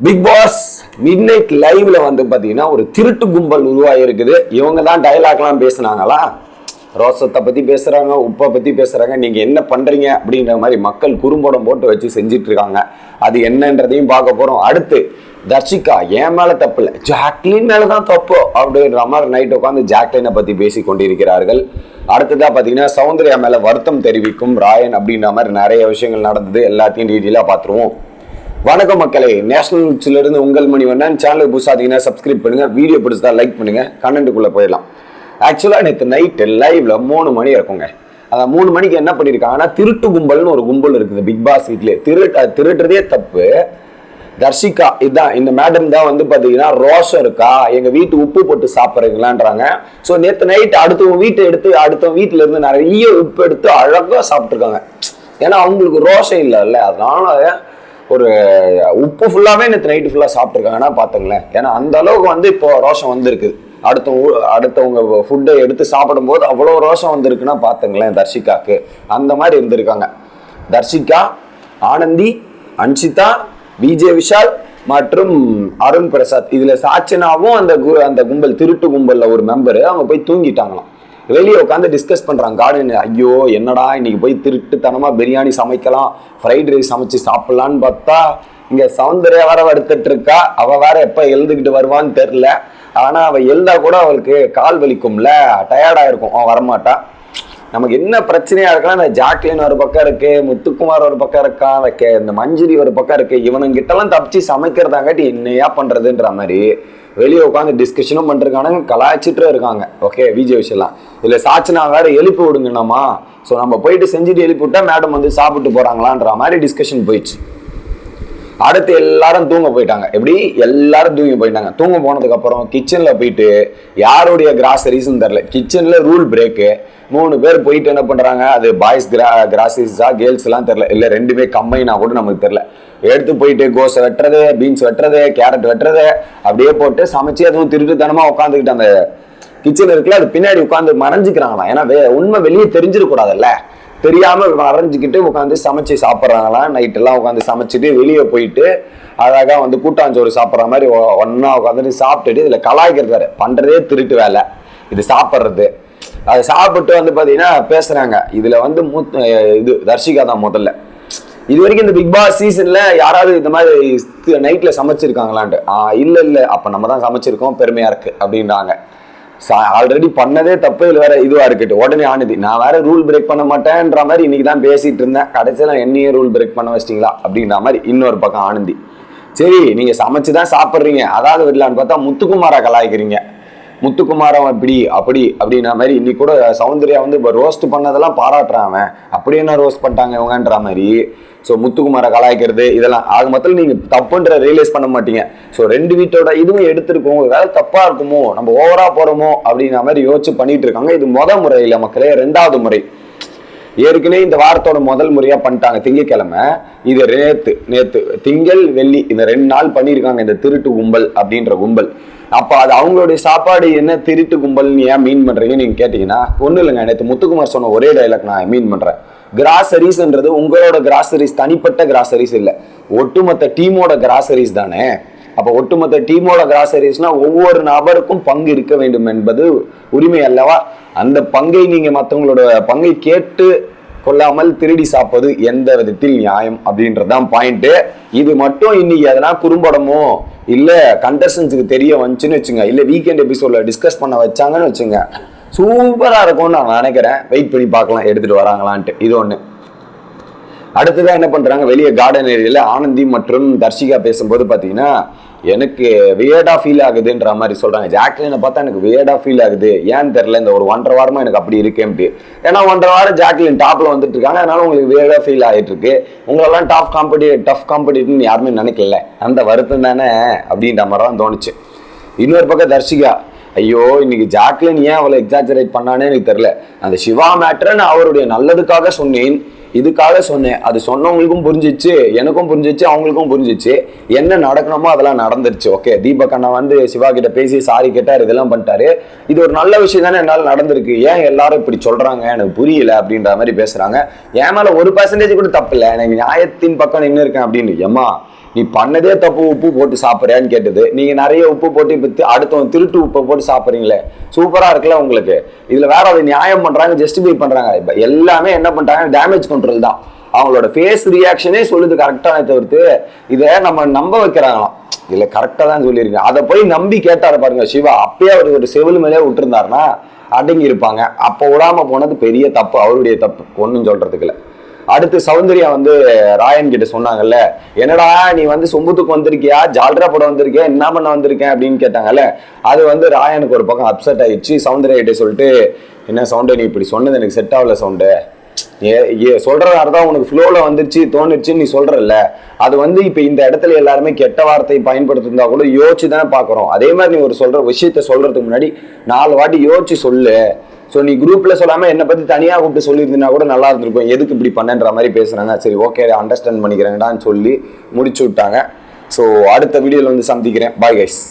Big pass mid night லைவ்ல வந்து பாத்தீங்கன்னா ஒரு திருட்டு கும்பல் உருவாகி இருக்குது இவங்க தான் டைலாக்லாம் பேசுனாங்களா? ரோசத்தை பத்தி பேசுறாங்க உப்பை பத்தி பேசுறாங்க நீங்க என்ன பண்றீங்க அப்படின்ற மாதிரி மக்கள் குறும்படம் போட்டு வச்சு செஞ்சுட்டு இருக்காங்க அது என்னன்றதையும் பார்க்க போறோம். அடுத்து தர்ஷிகா என் மேல தப்பு இல்லை. ஜாக்லின் மேலதான் தப்பு அப்படின்ற மாதிரி நைட் உட்காந்து ஜாக்லினை பத்தி பேசி கொண்டிருக்கிறார்கள். அடுத்ததா பாத்தீங்கன்னா சௌந்தர்யா மேல வருத்தம் தெரிவிக்கும் ராயன் அப்படின்ற மாதிரி நிறைய விஷயங்கள் நடந்தது. எல்லாத்தையும் டீட்டெயிலாக பார்த்துருவோம். வணக்கம் மக்களே. நேஷனல் நியூஸ்ல இருந்து உங்கள் மணி வண்ணன் சேனல் புதுசாதீங்கன்னா சப்ஸ்கிரைப் பண்ணுங்க. வீடியோ பிடிச்சதா லைக் பண்ணுங்க. கண்டென்ட்டுக்குள்ள போயிடலாம். ஆக்சுவலாக நேற்று நைட்டு லைவ்ல மூணு மணி இருக்குங்க. அந்த மூணு மணிக்கு என்ன பண்ணியிருக்காங்கன்னா திருட்டு கும்பல்னு ஒரு கும்பல் இருக்குது பிக் பாஸ் வீட்லேயே. திருட்டு திருட்டுறதே தப்பு. தர்ஷிகா இதுதான் இந்த மேடம் தான் வந்து பார்த்தீங்கன்னா ரோஷம் இருக்கா? எங்கள் வீட்டு உப்பு போட்டு சாப்பிட்றீங்களான்றாங்க. ஸோ நேற்று நைட் அடுத்தவங்க வீட்டை எடுத்து அடுத்தவங்க வீட்டில் இருந்து நிறைய உப்பு எடுத்து அழகாக சாப்பிட்ருக்காங்க ஏன்னா அவங்களுக்கு ரோஷம் இல்லைல்ல. அதனால ஒரு உப்பு ஃபுல்லாகவே நேற்று நைட்டு ஃபுல்லாக சாப்பிட்ருக்காங்கன்னா பார்த்துங்களேன் ஏன்னா அந்த அளவுக்கு வந்து இப்போ ரோஷம் வந்திருக்குது அடுத்தவங்க அடுத்தவங்க ஃபுட்டை எடுத்து சாப்பிடும்போது அவ்வளோ ரோஷம் வந்திருக்குன்னா பார்த்துங்களேன் தர்ஷிகாக்கு. அந்த மாதிரி இருந்திருக்காங்க. தர்ஷிகா ஆனந்தி அன்ஷிதா விஜய் விஷால் மற்றும் அருண் பிரசாத். இதில் சாச்சனாவும் அந்த கு- அந்த கும்பல் திருட்டு கும்பலில் ஒரு மெம்பரு அவங்க போய் தூங்கிட்டாங்களாம். வெளியே உட்காந்து டிஸ்கஸ் பண்ணுறாங்க கார்டன் ஐயோ என்னடா இன்னைக்கு போய் திருட்டுத்தனமாக பிரியாணி சமைக்கலாம் ஃப்ரைட் ரைஸ் சமைச்சு சாப்பிட்லான்னு பார்த்தா இங்கே சௌந்தர்யா வர எடுத்துட்டு இருக்கா. அவள் வேற எப்போ எழுதுகிட்டு வருவான்னு தெரில ஆனால் அவள் எழுதா கூட அவளுக்கு கால் வலிக்கும்ல. டயர்டாக இருக்கும் அவன் வரமாட்டா. நமக்கு என்ன பிரச்சனையா இருக்கலாம் இந்த ஜாக்லின் ஒரு பக்கம் இருக்கு முத்துக்குமார் ஒரு பக்கம் இருக்கான் அந்த கே- இந்த மஞ்சுரி ஒரு பக்கம் இருக்கு இவனுங்கிட்டலாம் தப்பிச்சு சமைக்கிறதாங்காட்டி என்னையா பண்றதுன்ற மாதிரி வெளியே உட்காந்து டிஸ்கஷனும் பண்ணிருக்கானுங்க கலாய்ச்சிட்டு இருக்காங்க. ஓகே விஜய் விஷயம்லாம். இதுல சாச்சினா வேற எழுப்பி விடுங்கண்ணாமா ஸோ நம்ம போயிட்டு செஞ்சுட்டு எழுப்பி விட்டா மேடம் வந்து சாப்பிட்டு போறாங்களான்ற மாதிரி டிஸ்கஷன் போயிடுச்சு. அடுத்து எல்லாரும் தூங்க போயிட்டாங்க. எப்படி? எல்லாரும் தூங்கி போயிட்டாங்க. தூங்க போனதுக்கு அப்புறம் கிச்சன்ல போயிட்டு யாருடைய கிராசரிஸ்ன்னு தெரில கிச்சன்ல ரூல் பிரேக்கு மூணு பேர் போயிட்டு என்ன பண்றாங்க? அது பாய்ஸ் கிரா கிராசரிஸா கேர்ள்ஸ் எல்லாம் தெரில இல்ல ரெண்டுமே கம்மைனா கூட நமக்கு தெரில எடுத்து போயிட்டு கோஸை வெட்டுறது பீன்ஸ் வெட்டுறது கேரட் வெட்டுறது அப்படியே போட்டு சமைச்சு அதுவும் திருட்டுத்தனமா உட்காந்துக்கிட்டு அந்த கிச்சன் இருக்குல்ல அது பின்னாடி உட்காந்து மறைஞ்சிக்கிறாங்களாம். ஏன்னா வே- உண்மை வெளியே தெரிஞ்சிடக்கூடாதுல்ல. தெரியாம வரைஞ்சிக்கிட்டு உட்காந்து சமைச்சு சாப்பிட்றாங்களாம் நைட் எல்லாம் உட்காந்து சமைச்சிட்டு வெளியே போயிட்டு அழகா வந்து கூட்டாஞ்சோறு சாப்பிட்ற மாதிரி ஒ- உட்காந்துட்டு சாப்பிட்டுட்டு இதுல கலாய்க்கிறது பண்றதே திருட்டு வேலை. இது சாப்பிட்றது. அதை சாப்பிட்டு வந்து பாத்தீங்கன்னா பேசுறாங்க. இதுல வந்து மூத் இது தர்ஷிகா தான் முதல்ல. இது வரைக்கும் இந்த பிக் பாஸ் சீசன்ல யாராவது இந்த மாதிரி நைட்ல சமைச்சிருக்காங்களான்ட்டு. ஆ இல்ல இல்ல. அப்ப நம்ம தான் சமைச்சிருக்கோம். பெருமையா இருக்கு. அப்படின்றாங்க. ஆல்ரெடி பண்ணதே தப்பு இல்லை வேற இதுவா இருக்கட்டும். உடனே ஆனது நான் வேற ரூல் பிரேக் பண்ண மாட்டேன்ற மாதிரி இன்னைக்கு தான் பேசிட்டு இருந்தேன். கடைசியில என்னையே ரூல் பிரேக் பண்ண வச்சிட்டீங்களா? அப்படின்ற மாதிரி இன்னொரு பக்கம் ஆனந்தி. சரி நீங்க சமைச்சு தான் சாப்பிட்றீங்க. அதாவது விடலான்னு பார்த்தா முத்துக்குமாரா கலாய்க்கிறீங்க. முத்துக்குமாரம் இப்படி அப்படி அப்படின்ற மாதிரி இன்னைக்கு கூட சௌந்தர்யா வந்து இப்போ ரோஸ்ட் பண்ணதெல்லாம் பாராட்டுறான் அவன். அப்படி என்ன ரோஸ்ட் பண்ணிட்டாங்க இவங்கன்ற மாதிரி? ஸோ முத்துக்குமாரை கலாய்க்கிறது இதெல்லாம் ஆக மொத்தத்தில் நீங்கள் தப்புன்ற ரியலைஸ் பண்ண மாட்டீங்க. ஸோ ரெண்டு வீட்டோட இதுவும் எடுத்திருக்கோம். வேலை தப்பாக இருக்குமோ? நம்ம ஓவரா போகிறோமோ அப்படின்ற மாதிரி யோசிச்சு பண்ணிட்டு இருக்காங்க. இது முத முறை இல்லை மக்களே ரெண்டாவது முறை. ஏற்கனவே இந்த வாரத்தோட முதல் முறையா பண்ணிட்டாங்க. திங்கட்கிழமை இது நேத்து நேத்து திங்கள் வெள்ளி இந்த ரெண்டு நாள் பண்ணியிருக்காங்க. இந்த திருட்டு கும்பல் அப்படின்ற கும்பல். அப்போ அது அவங்களுடைய சாப்பாடு என்ன திருட்டு கும்பல்னு ஏன் மீன் பண்ணுறீங்கன்னு நீங்கள் கேட்டிங்கன்னா ஒன்றும் இல்லைங்க நேற்று முத்துக்குமார் சொன்ன ஒரே டைலாக் நான் மீன் பண்ணுறேன் கிராசரிஸ்ன்றது உங்களோட கிராசரிஸ் தனிப்பட்ட கிராசரிஸ் இல்லை. ஒட்டுமொத்த டீமோட கிராசரிஸ் தானே? அப்போ ஒட்டுமொத்த டீமோட கிராசரிஸ்னா ஒவ்வொரு நபருக்கும் பங்கு இருக்க வேண்டும் என்பது உரிமை அல்லவா? அந்த பங்கை நீங்கள் மற்றவங்களோட பங்கை கேட்டு கொள்ளாமல் திருடி சாப்பது எந்த விதத்தில் நியாயம் அப்படின்றதான் பாயிண்ட்டு இது மட்டும் இன்னைக்கு எதனா குறும்படமோ இல்லை கண்டஸ்டன்ஸுக்கு தெரிய வந்துச்சுன்னு வச்சுங்க. இல்லை வீக்கெண்ட் எபிசோடில் டிஸ்கஸ் பண்ண வச்சாங்கன்னு வச்சுங்க. சூப்பராக இருக்கும்னு நான் நினைக்கிறேன். வெயிட் பண்ணி பார்க்கலாம் எடுத்துகிட்டு வராங்களான்ட்டு. இது ஒன்று அடுத்ததான் என்ன பண்ணுறாங்க வெளியே கார்டன் ஏரியாவில் ஆனந்தி மற்றும் தர்ஷிகா பேசும்போது பார்த்தீங்கன்னா எனக்கு வியர்டா ஃபீல் ஆகுதுன்ற மாதிரி சொல்றாங்க. ஜாக்லினை பார்த்தா எனக்கு வியர்டா ஃபீல் ஆகுது. ஏன்னு தெரியல இந்த ஒரு ஒன்றரை வாரமா எனக்கு அப்படி இருக்கேன்ட்டு ஏன்னா ஒன்றரை வாரம் ஜாக்லின் டாப்ல வந்துட்டு இருக்காங்க. அதனால உங்களுக்கு வியர்டா ஃபீல் ஆகிட்டு இருக்கு உங்களெல்லாம் டாப் காம்படி டஃப் காம்படிட்டுன்னு யாருமே நினைக்கல. அந்த வருத்தம் தானே அப்படின்ற மாதிரி தான் தோணுச்சு. இன்னொரு பக்கம் தர்ஷிகா ஐயோ இன்னைக்கு ஜாக்லின் ஏன் அவளை எக்ஸாஜரேட் பண்ணானே எனக்கு தெரில அந்த சிவா மேட்டரை நான் அவருடைய நல்லதுக்காக சொன்னேன். இதுக்காக சொன்னேன். அது சொன்னவங்களுக்கும் புரிஞ்சிச்சு எனக்கும் புரிஞ்சிச்சு அவங்களுக்கும் புரிஞ்சிச்சு. என்ன நடக்கணுமோ அதெல்லாம் நடந்துருச்சு. ஓகே தீபக் அண்ணா வந்து சிவா கிட்ட பேசி சாரி கேட்டார் இதெல்லாம் பண்ணிட்டாரு. இது ஒரு நல்ல விஷயம் தானே என்னால் நடந்திருக்கு. ஏன் எல்லாரும் இப்படி சொல்றாங்க? எனக்கு புரியல அப்படின்ற மாதிரி பேசுறாங்க. என் மேல ஒரு பர்சன்டேஜ் கூட தப்பு இல்லை. எனக்கு நியாயத்தின் பக்கம் நின்று இருக்கேன் அப்படின்னு. ஏமா நீ பண்ணதே தப்பு உப்பு போட்டு சாப்பிட்றியான்னு கேட்டது. நீங்கள் நிறைய உப்பு போட்டு இப்போ அடுத்தவன் திருட்டு உப்பை போட்டு சாப்பிட்றீங்களே. சூப்பராக இருக்குல்ல உங்களுக்கு. இதில் வேற அதை நியாயம் பண்ணுறாங்க ஜஸ்டிஃபை பண்ணுறாங்க இப்போ எல்லாமே என்ன பண்ணுறாங்க டேமேஜ் கண்ட்ரோல் தான். அவங்களோட ஃபேஸ் ரியாக்ஷனே சொல்லுது கரெக்டான தவிர்த்து இதை நம்ம நம்ப வைக்கிறாங்களாம். இதில் கரெக்டாக தான் சொல்லியிருக்கேன் அதை போய் நம்பி கேட்டார் பாருங்க சிவா. அப்பயே அவர் ஒரு செவில் மேலே விட்டுருந்தாருன்னா அடங்கி இருப்பாங்க அப்போ விடாமல் போனது பெரிய தப்பு அவருடைய தப்பு. ஒன்றும் சொல்றதுக்கு அடுத்து சௌந்தர்யா வந்து ராயன் கிட்ட சொன்னாங்கல்ல என்னடா நீ வந்து சொம்புத்துக்கு வந்திருக்கியா? ஜால்ரா படம் வந்திருக்கியா? என்ன பண்ண வந்திருக்கேன்? அப்படின்னு கேட்டாங்கல்ல. அது வந்து ராயனுக்கு ஒரு பக்கம் அப்செட் ஆயிடுச்சு. சௌந்தர்யா கிட்ட சொல்லிட்டு என்ன சவுண்டு நீ இப்படி சொன்னது எனக்கு செட் ஆகல சவுண்டு. ஏ ஏ உனக்கு ஃப்ளோவில் வந்துருச்சு தோணுச்சுன்னு நீ சொல்றல அது வந்து இப்போ இந்த இடத்துல எல்லாருமே கெட்ட வார்த்தை பயன்படுத்திருந்தா கூட யோசிச்சு தானே பார்க்குறோம் அதே மாதிரி நீ ஒரு சொல்ற விஷயத்த சொல்றதுக்கு முன்னாடி நாலு வாட்டி யோசிச்சு சொல்லு. ஸோ நீ குரூப்ல சொல்லாம என்னை பத்தி தனியா கூப்பிட்டு சொல்லியிருந்தா கூட நல்லா இருந்திருக்கும். எதுக்கு இப்படி பண்ணன்ற மாதிரி பேசுறாங்க. சரி ஓகே அண்டர்ஸ்டாண்ட் பண்ணிக்கிறேங்கடான்னு சொல்லி முடிச்சு விட்டாங்க. ஸோ அடுத்த வீடியோவில் வந்து சந்திக்கிறேன். Bye guys